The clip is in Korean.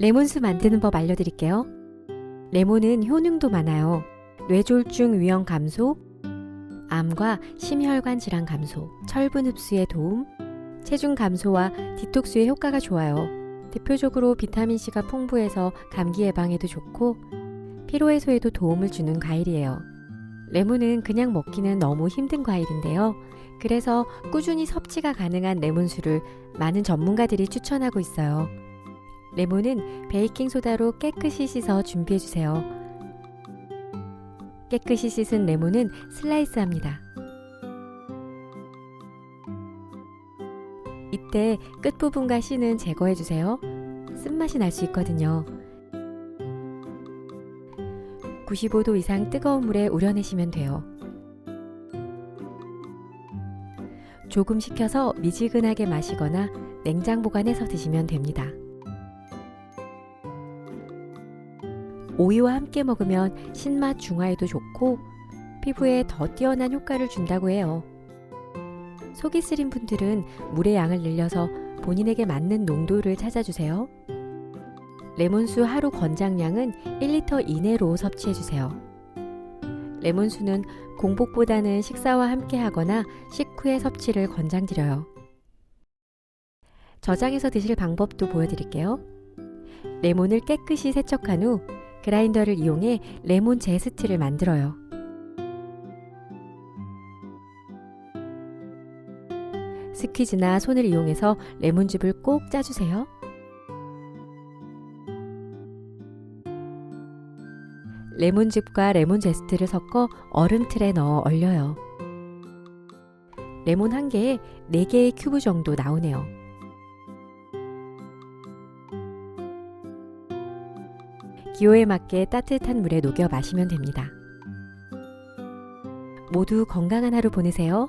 레몬수 만드는 법 알려드릴게요. 레몬은 효능도 많아요. 뇌졸중 위험 감소, 암과 심혈관 질환 감소, 철분 흡수에 도움, 체중 감소와 디톡스에 효과가 좋아요. 대표적으로 비타민C가 풍부해서 감기 예방에도 좋고 피로 해소에도 도움을 주는 과일이에요. 레몬은 그냥 먹기는 너무 힘든 과일인데요. 그래서 꾸준히 섭취가 가능한 레몬수를 많은 전문가들이 추천하고 있어요. 레몬은 베이킹소다로 깨끗이 씻어 준비해주세요. 깨끗이 씻은 레몬은 슬라이스 합니다. 이때 끝부분과 씨는 제거해주세요. 쓴맛이 날 수 있거든요. 95도 이상 뜨거운 물에 우려내시면 돼요. 조금 식혀서 미지근하게 마시거나 냉장 보관해서 드시면 됩니다. 오이와 함께 먹으면 신맛 중화에도 좋고 피부에 더 뛰어난 효과를 준다고 해요. 속이 쓰린 분들은 물의 양을 늘려서 본인에게 맞는 농도를 찾아주세요. 레몬수 하루 권장량은 1리터 이내로 섭취해주세요. 레몬수는 공복보다는 식사와 함께 하거나 식후에 섭취를 권장드려요. 저장해서 드실 방법도 보여드릴게요. 레몬을 깨끗이 세척한 후 그라인더를 이용해 레몬 제스트를 만들어요. 스퀴즈나 손을 이용해서 레몬즙을 꼭 짜주세요. 레몬즙과 레몬 제스트를 섞어 얼음틀에 넣어 얼려요. 레몬 한 개에 4개의 큐브 정도 나오네요. 기호에 맞게 따뜻한 물에 녹여 마시면 됩니다. 모두 건강한 하루 보내세요.